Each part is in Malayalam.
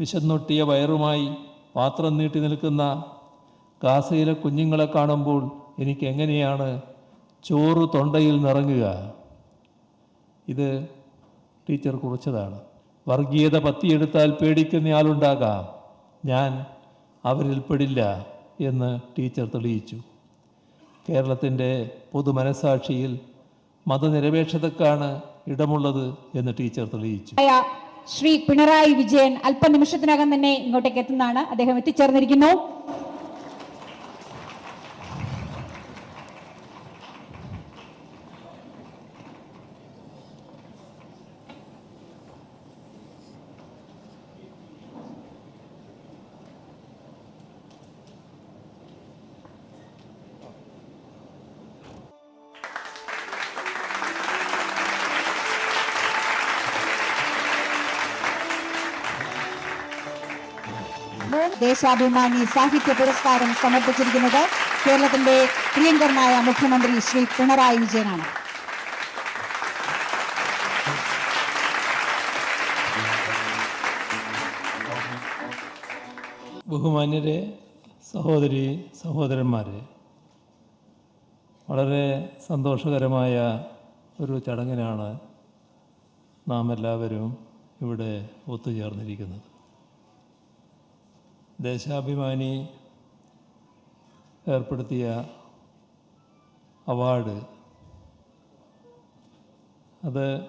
വിശന്നൊട്ടിയ വയറുമായി പാത്രം നീട്ടി നിൽക്കുന്ന ഗാസയിലെ കുഞ്ഞുങ്ങളെ കാണുമ്പോൾ എനിക്ക് എങ്ങനെയാണ് ചോറ് തൊണ്ടയിൽ നിറങ്ങുക? ഇത് ടീച്ചർ കുറിച്ചതാണ്. വർഗീയത പത്തിയെടുത്താൽ പേടിക്കുന്നയാളുണ്ടാകാം. ഞാൻ അവരിൽപ്പെടില്ല എന്ന് ടീച്ചർ തെളിയിച്ചു. കേരളത്തിന്റെ പൊതുമനസാക്ഷിയിൽ മതനിരപേക്ഷതക്കാണ് ഇടമുള്ളത് എന്ന് ടീച്ചർ തെളിയിച്ചു. ശ്രീ പിണറായി വിജയൻ അല്പനിമിഷത്തിനകം തന്നെ ഇങ്ങോട്ടേക്ക് എത്തുന്നതാണ് അദ്ദേഹം എത്തിച്ചേർന്നിരിക്കുന്നു. ദേശാഭിമാനി സാഹിത്യ പുരസ്കാരം സമർപ്പിച്ചിരിക്കുന്നത് കേരളത്തിന്റെ പ്രിയങ്കരനായ മുഖ്യമന്ത്രി ശ്രീ പിണറായി വിജയനാണ്. ബഹുമാന്യരെ സഹോദരി സഹോദരന്മാരെ വളരെ സന്തോഷകരമായ ഒരു ചടങ്ങിനാണ് നാം എല്ലാവരും ഇവിടെ ഒത്തുചേർന്നിരിക്കുന്നത്. ദേശാഭിമാനി ഏർപ്പെടുത്തിയ അവാർഡ്. അത്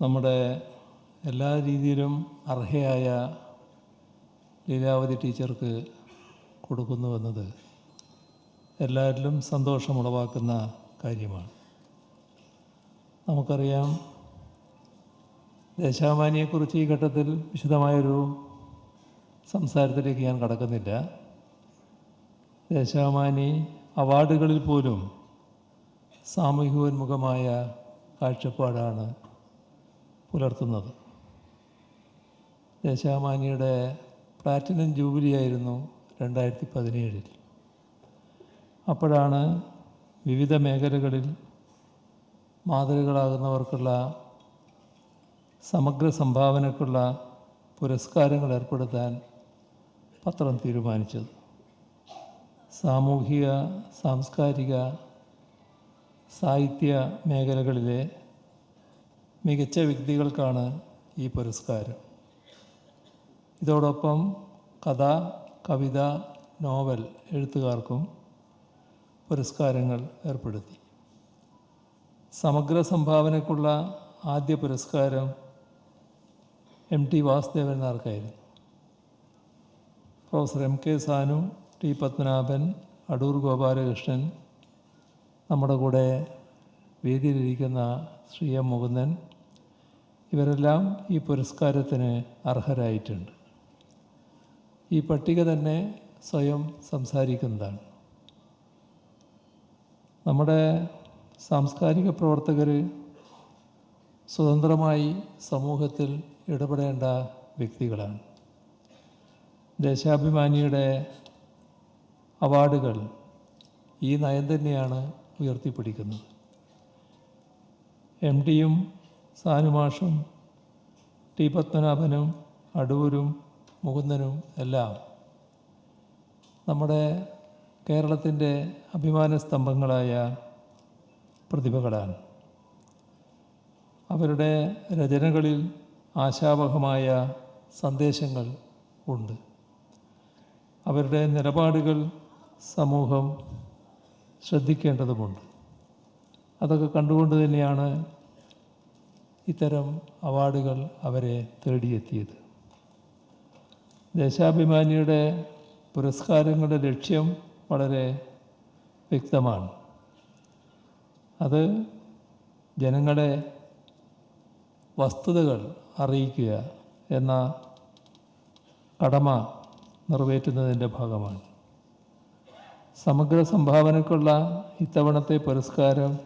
നമ്മുടെ എല്ലാ രീതിയിലും അർഹയായ ലീലാവതി ടീച്ചർക്ക് കൊടുക്കുന്നുവെന്നത് എല്ലാവരിലും സന്തോഷമുളവാക്കുന്ന കാര്യമാണ്. നമുക്കറിയാം ദേശാഭിമാനിയെക്കുറിച്ച് ഈ ഘട്ടത്തിൽ വിശദമായൊരു സംസാരത്തിലേക്ക് ഞാൻ കടക്കുന്നില്ല. ദേശാഭിമാനി അവാർഡുകളിൽ പോലും സാമൂഹികോന്മുഖമായ കാഴ്ചപ്പാടാണ് പുലർത്തുന്നത്. ദേശാഭിമാനിയുടെ പ്ലാറ്റിനം ജൂബിലി ആയിരുന്നു രണ്ടായിരത്തി പതിനേഴിൽ അപ്പോഴാണ് വിവിധ മേഖലകളിൽ മാതൃകളാകുന്നവർക്കുള്ള സമഗ്ര സംഭാവനയ്ക്കുള്ള പുരസ്കാരങ്ങൾ ഏർപ്പെടുത്താൻ പത്രം തീരുമാനിച്ചത്. സാമൂഹിക സാംസ്കാരിക സാഹിത്യ മേഖലകളിലെ മികച്ച വ്യക്തികൾക്കാണ് ഈ പുരസ്കാരം. ഇതോടൊപ്പം കഥ കവിത നോവൽ എഴുത്തുകാർക്കും പുരസ്കാരങ്ങൾ ഏർപ്പെടുത്തി. സമഗ്ര സംഭാവനയ്ക്കുള്ള ആദ്യ പുരസ്കാരം M T Vasudevan നാർക്കായിരുന്നു. Professor M K Sanu T Padmanabhan Adoor Gopalakrishnan നമ്മുടെ കൂടെ വേദിയിലിരിക്കുന്ന ശ്രീ എം മുകുന്ദൻ ഇവരെല്ലാം ഈ പുരസ്കാരത്തിന് അർഹരായിട്ടുണ്ട്. ഈ പട്ടിക തന്നെ സ്വയം സംസാരിക്കുന്നതാണ്. നമ്മുടെ സാംസ്കാരിക പ്രവർത്തകർ സ്വതന്ത്രമായി സമൂഹത്തിൽ ഇടപെടേണ്ട വ്യക്തികളാണ്. ദേശാഭിമാനിയുടെ അവാർഡുകൾ ഈ നയം തന്നെയാണ് ഉയർത്തിപ്പിടിക്കുന്നത്. എം ടിയും സാനുമാഷും ടി പത്മനാഭനും അടൂരും മുകുന്ദനും എല്ലാം നമ്മുടെ കേരളത്തിന്റെ അഭിമാന സ്തംഭങ്ങളായ പ്രതിഭകളാണ്. അവരുടെ രചനകളിൽ ആശാവഹമായ സന്ദേശങ്ങൾ ഉണ്ട്. അവരുടെ നിലപാടുകൾ സമൂഹം ശ്രദ്ധിക്കേണ്ടതുമുണ്ട്. അതൊക്കെ കണ്ടുകൊണ്ട് തന്നെയാണ് ഇത്തരം അവാർഡുകൾ അവരെ തേടിയെത്തിയത്. ദേശാഭിമാനിയുടെ പുരസ്കാരങ്ങളുടെ ലക്ഷ്യം വളരെ വ്യക്തമാണ്. അത് ജനങ്ങളെ വസ്തുതകൾ അറിയിക്കുക എന്ന കടമ നിറവേറ്റുന്നതിന്റെ ഭാഗമാണ്. സമഗ്ര സംഭാവനയ്ക്കുള്ള ഇത്തവണത്തെ പുരസ്കാരം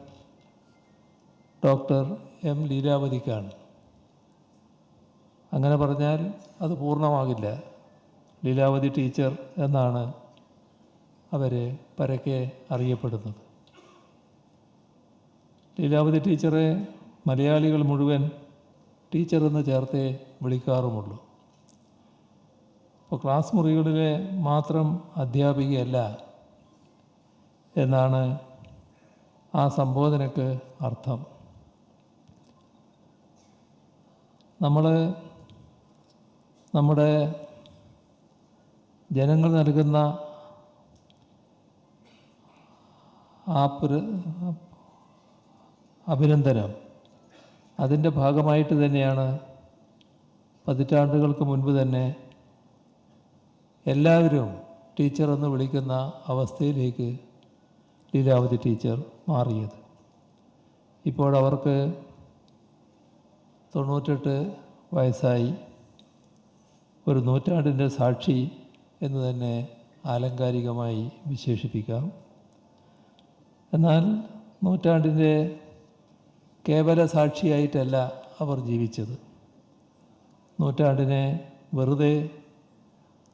ഡോക്ടർ എം ലീലാവതിക്കാണ്. അങ്ങനെ പറഞ്ഞാൽ അത് പൂർണമാകില്ല. ലീലാവതി ടീച്ചർ എന്നാണ് അവരെ പരക്കെ അറിയപ്പെടുന്നത്. ലീലാവതി ടീച്ചറെ മലയാളികൾ മുഴുവൻ ടീച്ചർ എന്ന് ചേർത്തേ വിളിക്കാറുമുള്ളൂ. അപ്പോൾ ക്ലാസ് മുറികളിലെ മാത്രം അധ്യാപികയല്ല എന്നാണ് ആ സംബോധനയ്ക്ക് അർത്ഥം. നമ്മൾ നമ്മുടെ ജനങ്ങൾ നൽകുന്ന ആ അഭിനന്ദനം അതിന്റെ ഭാഗമായിട്ട് തന്നെയാണ് പതിറ്റാണ്ടുകൾക്ക് മുൻപ് തന്നെ എല്ലാവരും ടീച്ചർ എന്ന് വിളിക്കുന്ന അവസ്ഥയിലേക്ക് ലീലാവതി ടീച്ചർ മാറിയത്. ഇപ്പോഴവർക്ക് തൊണ്ണൂറ്റെട്ട് വയസ്സായി. ഒരു നൂറ്റാണ്ടിന്റെ സാക്ഷി എന്ന് തന്നെ ആലങ്കാരികമായി വിശേഷിപ്പിക്കാം. എന്നാൽ നൂറ്റാണ്ടിന്റെ കേവല സാക്ഷിയായിട്ടല്ല അവർ ജീവിച്ചത്. നൂറ്റാണ്ടിനെ വെറുതെ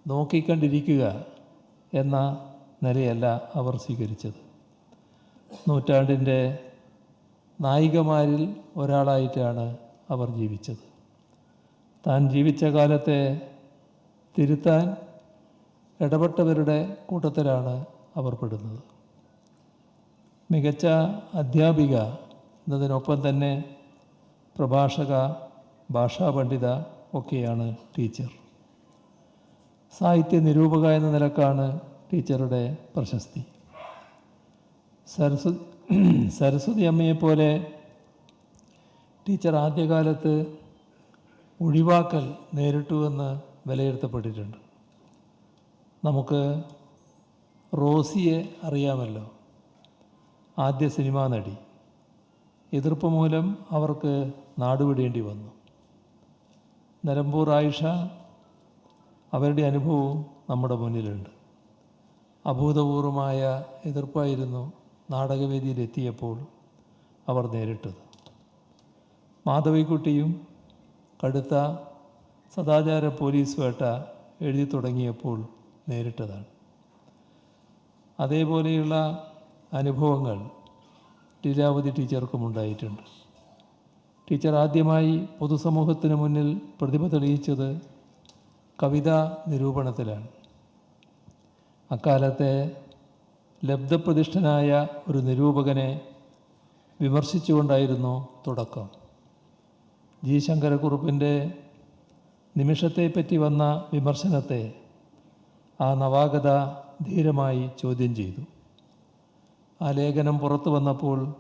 നോക്കിക്കണ്ടിരിക്കുക എന്ന നിലയല്ല അവർ സ്വീകരിച്ചത്. നൂറ്റാണ്ടിന്റെ നായികമാരിൽ ഒരാളായിട്ടാണ് അവർ ജീവിച്ചത്. താൻ ജീവിച്ച കാലത്തെ തിരുത്താൻ ഇടപെട്ടവരുടെ കൂട്ടത്തിലാണ് അവർ പെടുന്നത്. മികച്ച അധ്യാപിക എന്നതിനൊപ്പം തന്നെ പ്രഭാഷക ഭാഷാ പണ്ഡിത ഒക്കെയാണ് ടീച്ചർ. സാഹിത്യ നിരൂപക എന്ന നിലക്കാണ് ടീച്ചറുടെ പ്രശസ്തി. സരസ്വതി സരസ്വതി അമ്മയെപ്പോലെ ടീച്ചർ ആദ്യകാലത്ത് ഒഴിവാക്കൽ നേരിട്ടുവെന്ന് വിലയിരുത്തപ്പെട്ടിട്ടുണ്ട്. നമുക്ക് റോസിയെ അറിയാമല്ലോ. ആദ്യ സിനിമാ നടി. എതിർപ്പ് മൂലം അവർക്ക് നാടുവിടേണ്ടി വന്നു. നിലമ്പൂർ ആയിഷ അവരുടെ അനുഭവവും നമ്മുടെ മുന്നിലുണ്ട്. അഭൂതപൂർവമായ എതിർപ്പായിരുന്നു നാടകവേദിയിലെത്തിയപ്പോൾ അവർ നേരിട്ടത്. മാധവിക്കുട്ടിയും കടുത്ത സദാചാര പോലീസ് വേട്ട എഴുതി തുടങ്ങിയപ്പോൾ നേരിട്ടതാണ്. അതേപോലെയുള്ള അനുഭവങ്ങൾ ലീലാവതി ടീച്ചർക്കും ഉണ്ടായിട്ടുണ്ട്. ടീച്ചർ ആദ്യമായി പൊതുസമൂഹത്തിന് മുന്നിൽ പ്രതിഭ തെളിയിച്ചത് കവിതാ നിരൂപണത്തിലാണ്. അക്കാലത്തെ ലബ്ധപ്രതിഷ്ഠനായ ഒരു നിരൂപകനെ വിമർശിച്ചുകൊണ്ടായിരുന്നു തുടക്കം. ജി. ശങ്കരക്കുറുപ്പിന്റെ നിമിഷത്തെപ്പറ്റി വന്ന വിമർശനത്തെ ആ നവാഗത ധീരമായി ചോദ്യം ചെയ്തു. ആ ലേഖനം പുറത്തു വന്നപ്പോൾ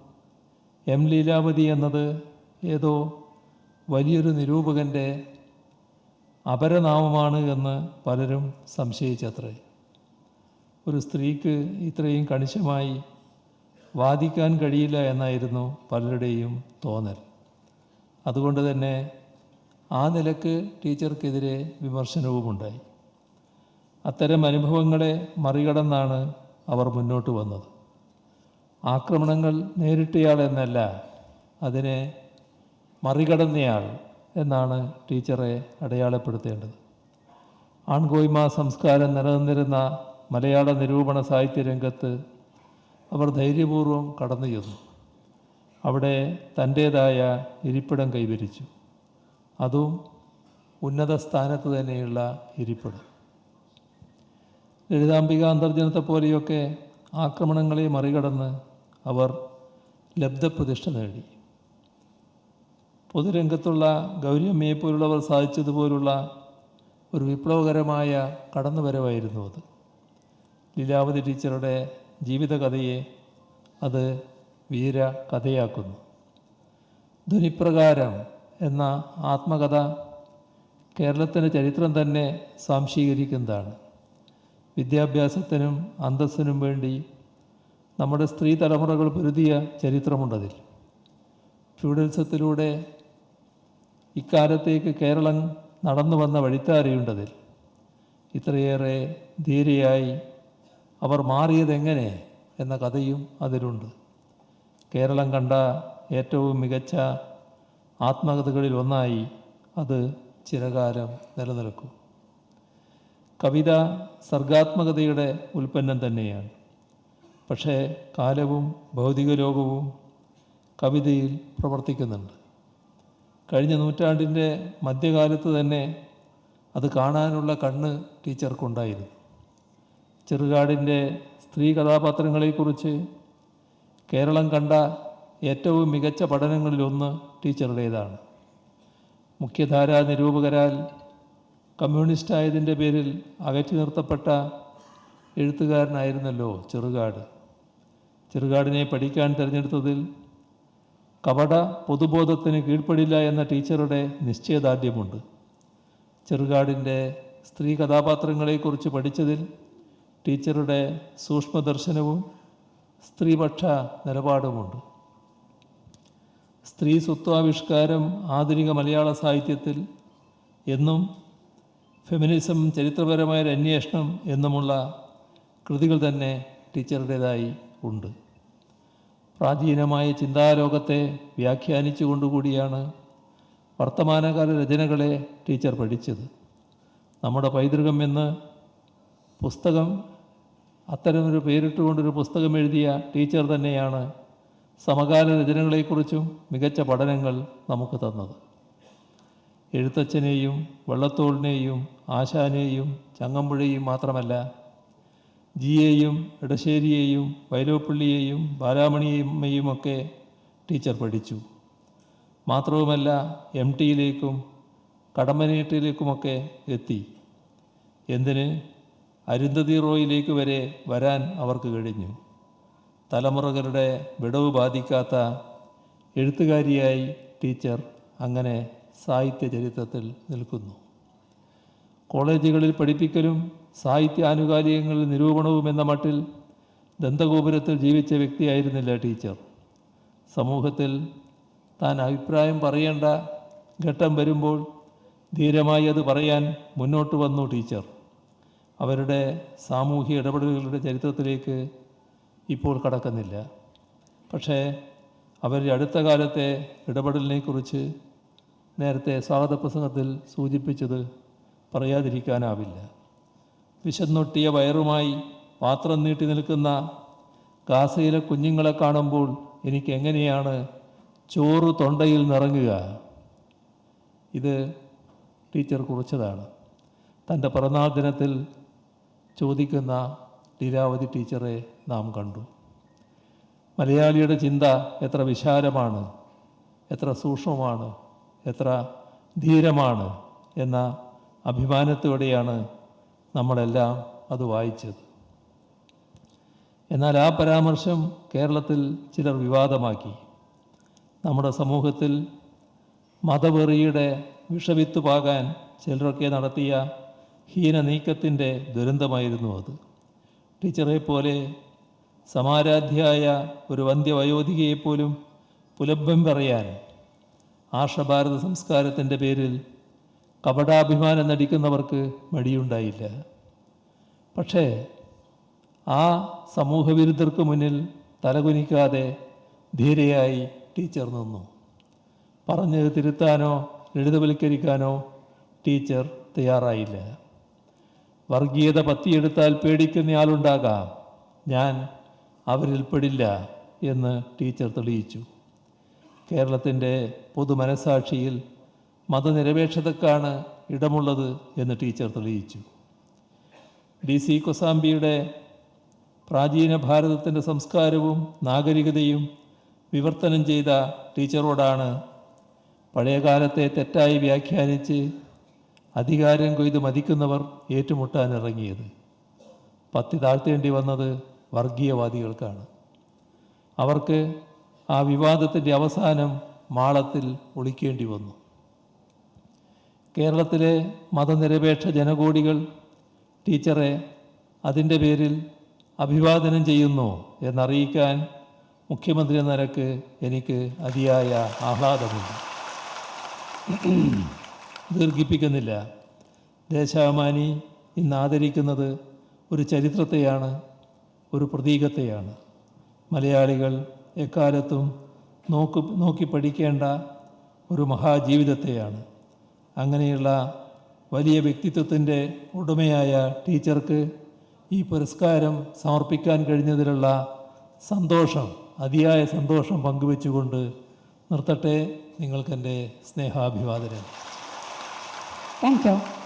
എം ലീലാവതി എന്നത് ഏതോ വലിയൊരു നിരൂപകന്റെ അപരനാമമാണ് എന്ന് പലരും സംശയിച്ചത്രേ. ഒരു സ്ത്രീക്ക് ഇത്രയും കണിശമായി വാദിക്കാൻ കഴിയില്ല എന്നായിരുന്നു പലരുടെയും തോന്നൽ. അതുകൊണ്ട് തന്നെ ആ നിലയ്ക്ക് ടീച്ചർക്കെതിരെ വിമർശനവുമുണ്ടായി. അത്തരം അനുഭവങ്ങളെ മറികടന്നാണ് അവർ മുന്നോട്ട് വന്നത്. ആക്രമണങ്ങൾ നേരിട്ടയാൾ എന്നല്ല അതിനെ മറികടന്നയാൾ എന്നാണ് ടീച്ചറെ അടയാളപ്പെടുത്തേണ്ടത്. ആൺകോയ്മ സംസ്കാരം നിലനിന്നിരുന്ന മലയാള നിരൂപണ സാഹിത്യ രംഗത്ത് അവർ ധൈര്യപൂർവം കടന്നു ചെന്നു. അവിടെ തന്റേതായ ഇരിപ്പിടം കൈവരിച്ചു. അതും ഉന്നത സ്ഥാനത്ത് തന്നെയുള്ള ഇരിപ്പിടം. ലളിതാംബിക അന്തർജനത്തെ പോലെയൊക്കെ ആക്രമണങ്ങളെ മറികടന്ന് അവർ ലബ്ധപ്രതിഷ്ഠ നേടി. പൊതുരംഗത്തുള്ള ഗൗരിയമ്മയെ പോലുള്ളവർ സാധിച്ചതുപോലുള്ള ഒരു വിപ്ലവകരമായ കടന്നുവരവായിരുന്നു അത്. ലീലാവതി ടീച്ചറുടെ ജീവിതകഥയെ അത് വീര കഥയാക്കുന്നു ധ്വനിപ്രകാരം എന്ന ആത്മകഥ കേരളത്തിന്റെ ചരിത്രം തന്നെ സാംശീകരിക്കുന്നതാണ് വിദ്യാഭ്യാസത്തിനും അന്തസ്സിനും വേണ്ടി നമ്മുടെ സ്ത്രീ തലമുറകൾ പൊരുതിയ ചരിത്രമുണ്ടതിൽ. ഫ്യൂഡലിസത്തിലൂടെ ഇക്കാലത്തേക്ക് കേരളം നടന്നു വന്ന വഴിത്താരയുണ്ടതിൽ. ഇത്രയേറെ ധീരയായി അവർ മാറിയതെങ്ങനെ എന്ന കഥയും അതിലുണ്ട്. കേരളം കണ്ട ഏറ്റവും മികച്ച ആത്മകഥകളിൽ ഒന്നായി അത് ചിരകാലം നിലനിൽക്കും. കവിത സർഗാത്മകതയുടെ ഉൽപ്പന്നം തന്നെയാണ്. പക്ഷേ കാലവും ഭൗതിക ലോകവും കവിതയിൽ പ്രവർത്തിക്കുന്നുണ്ട്. കഴിഞ്ഞ നൂറ്റാണ്ടിന്റെ മധ്യകാലത്ത് തന്നെ അത് കാണാനുള്ള കണ്ണ് ടീച്ചർക്കുണ്ടായിരുന്നു. ചെറുകാടിന്റെ സ്ത്രീ കഥാപാത്രങ്ങളെക്കുറിച്ച് കേരളം കണ്ട ഏറ്റവും മികച്ച പഠനങ്ങളിലൊന്ന് ടീച്ചറുടേതാണ്. മുഖ്യധാരാ നിരൂപകരാൽ കമ്മ്യൂണിസ്റ്റായതിന്റെ പേരിൽ അകറ്റി നിർത്തപ്പെട്ട എഴുത്തുകാരനായിരുന്നല്ലോ ചെറുകാട്. ചെറുകാടിനെ പഠിക്കാൻ തിരഞ്ഞെടുത്തതിൽ കപട പൊതുബോധത്തിന് കീഴ്പ്പെടില്ല എന്ന ടീച്ചറുടെ നിശ്ചയദാർഢ്യമുണ്ട്. ചെറുകാടിന്റെ സ്ത്രീ കഥാപാത്രങ്ങളെക്കുറിച്ച് പഠിച്ചതിൽ ടീച്ചറുടെ സൂക്ഷ്മദർശനവും സ്ത്രീപക്ഷ നിലപാടുമുണ്ട്. സ്ത്രീ സ്വത്വാവിഷ്കാരം ആധുനിക മലയാള സാഹിത്യത്തിൽ എന്നും ഫെമിനിസം ചരിത്രപരമായ ഒരു അന്വേഷണം എന്നുമുള്ള കൃതികൾ തന്നെ ടീച്ചറുടേതായി. ഉണ്ട്. പ്രാചീനമായ ചിന്താലോകത്തെ വ്യാഖ്യാനിച്ചുകൊണ്ടുകൂടിയാണ് വർത്തമാനകാല രചനകളെ ടീച്ചർ പഠിച്ചത്. നമ്മുടെ പൈതൃകം എന്ന് പുസ്തകം അത്തരമൊരു പേരിട്ടുകൊണ്ടൊരു പുസ്തകം എഴുതിയ ടീച്ചർ തന്നെയാണ് സമകാല രചനകളെക്കുറിച്ചും മികച്ച പഠനങ്ങൾ നമുക്ക് തന്നത്. എഴുത്തച്ഛനെയും വെള്ളത്തോളിനെയും ആശാനെയും ചങ്ങമ്പുഴയും മാത്രമല്ല ജിയെയും ഇടശ്ശേരിയെയും വൈലോപ്പള്ളിയെയും ബാലാമണിയമ്മയുമൊക്കെ ടീച്ചർ പഠിച്ചു. മാത്രവുമല്ല എം ടിയിലേക്കും കടമ്പനേട്ടിലേക്കുമൊക്കെ എത്തി. എന്തിന്? അരുന്ധതി റോയിലേക്ക് വരെ വരാൻ അവർക്ക് കഴിഞ്ഞു. തലമുറകളുടെ വിടവ് ബാധിക്കാത്ത എഴുത്തുകാരിയായി ടീച്ചർ അങ്ങനെ സാഹിത്യ ചരിത്രത്തിൽ നിൽക്കുന്നു. കോളേജുകളിൽ പഠിപ്പിക്കലും സാഹിത്യ ആനുകാലികങ്ങളിൽ നിരൂപണവും എന്ന മട്ടിൽ ദന്തഗോപുരത്തിൽ ജീവിച്ച വ്യക്തിയായിരുന്നില്ല ടീച്ചർ. സമൂഹത്തിൽ താൻ അഭിപ്രായം പറയേണ്ട ഘട്ടം വരുമ്പോൾ ധീരമായി അത് പറയാൻ മുന്നോട്ട് വന്നു ടീച്ചർ. അവരുടെ സാമൂഹ്യ ഇടപെടലുകളുടെ ചരിത്രത്തിലേക്ക് ഇപ്പോൾ കടക്കുന്നില്ല. പക്ഷേ അവരുടെ അടുത്ത കാലത്തെ ഇടപെടലിനെക്കുറിച്ച് നേരത്തെ സ്വാഗത പ്രസംഗത്തിൽ സൂചിപ്പിച്ചത് പറയാതിരിക്കാനാവില്ല. വിശന്നൊട്ടിയ വയറുമായി പാത്രം നീട്ടി നിൽക്കുന്ന ഗാസയിലെ കുഞ്ഞുങ്ങളെ കാണുമ്പോൾ എനിക്ക് എങ്ങനെയാണ് ചോറ് തൊണ്ടയിൽ നിറങ്ങുക? ഇത് ടീച്ചർ കുറിച്ചതാണ്. തന്റെ പിറന്നാൾ ദിനത്തിൽ ചോദിക്കുന്ന ലീലാവതി ടീച്ചറെ നാം കണ്ടു. മലയാളിയുടെ ചിന്ത എത്ര വിശാലമാണ് എത്ര സൂക്ഷ്മമാണ് എത്ര ധീരമാണ് എന്ന അഭിമാനത്തോടെയാണ് നമ്മളെല്ലാം അത് വായിച്ചത്. എന്നാൽ ആ പരാമർശം കേരളത്തിൽ ചിലർ വിവാദമാക്കി. നമ്മുടെ സമൂഹത്തിൽ മതവെറിയുടെ വിഷവിത്ത് പാകാൻ ചിലരൊക്കെ നടത്തിയ ഹീന നീക്കത്തിന്റെ ദുരന്തമായിരുന്നു അത്. ടീച്ചറെ പോലെ സമാരാധ്യായ ഒരു വന്ധ്യവയോധികയെപ്പോലും പുലഭം പറയാൻ ആർഷഭാരത സംസ്കാരത്തിന്റെ പേരിൽ കപടാഭിമാനം നടിക്കുന്നവർക്ക് മടിയുണ്ടായില്ല. പക്ഷേ ആ സമൂഹവിരുദ്ധർക്ക് മുന്നിൽ തലകുനിക്കാതെ ധീരയായി ടീച്ചർ നിന്നു. പറഞ്ഞത് തിരുത്താനോ ലളിതവൽക്കരിക്കാനോ ടീച്ചർ തയ്യാറായില്ല. വർഗീയത പത്തിയെടുത്താൽ പേടിക്കുന്നയാളുണ്ടാകാം. ഞാൻ അവരിൽ പെടില്ല എന്ന് ടീച്ചർ തെളിയിച്ചു. കേരളത്തിന്റെ പൊതുമനസാക്ഷിയിൽ മതനിരപേക്ഷതക്കാണ് ഇടമുള്ളത് എന്ന് ടീച്ചർ തെളിയിച്ചു. ഡി സി കൊസാംബിയുടെ പ്രാചീന ഭാരതത്തിന്റെ സംസ്കാരവും നാഗരികതയും വിവർത്തനം ചെയ്ത ടീച്ചറോടാണ് പഴയകാലത്തെ തെറ്റായി വ്യാഖ്യാനിച്ച് അധികാരം കൊയ്ത് മതിക്കുന്നവർ ഏറ്റുമുട്ടാനിറങ്ങിയത് പത്തി താഴ്ത്തേണ്ടി വന്നത് വർഗീയവാദികൾക്കാണ്. അവർക്ക് ആ വിവാദത്തിന്റെ അവസാനം മാളത്തിൽ ഒളിക്കേണ്ടി വന്നു. കേരളത്തിലെ മതനിരപേക്ഷ ജനകോടികൾ ടീച്ചറെ അതിന്റെ പേരിൽ അഭിവാദനം ചെയ്യുന്നു എന്നറിയിക്കാൻ മുഖ്യമന്ത്രി എന്ന നിലയ്ക്ക് എനിക്ക് അതിയായ ആഹ്ലാദമുണ്ട്. ദീർഘിപ്പിക്കുന്നില്ല. ദേശാഭിമാനി ഇന്ന് ആദരിക്കുന്നത് ഒരു ചരിത്രത്തെയാണ് ഒരു പ്രതീകത്തെയാണ്. മലയാളികൾ എക്കാലത്തും നോക്കു നോക്കി പഠിക്കേണ്ട ഒരു മഹാജീവിതത്തെയാണ്. അങ്ങനെയുള്ള വലിയ വ്യക്തിത്വത്തിന്റെ ഉടമയായ ടീച്ചർക്ക് ഈ പുരസ്കാരം സമർപ്പിക്കാൻ കഴിഞ്ഞതിലുള്ള സന്തോഷം അതിയായ സന്തോഷം പങ്കുവെച്ചുകൊണ്ട് നിർത്തട്ടെ. നിങ്ങൾക്കെന്റെ സ്നേഹാഭിവാദനം. Thank you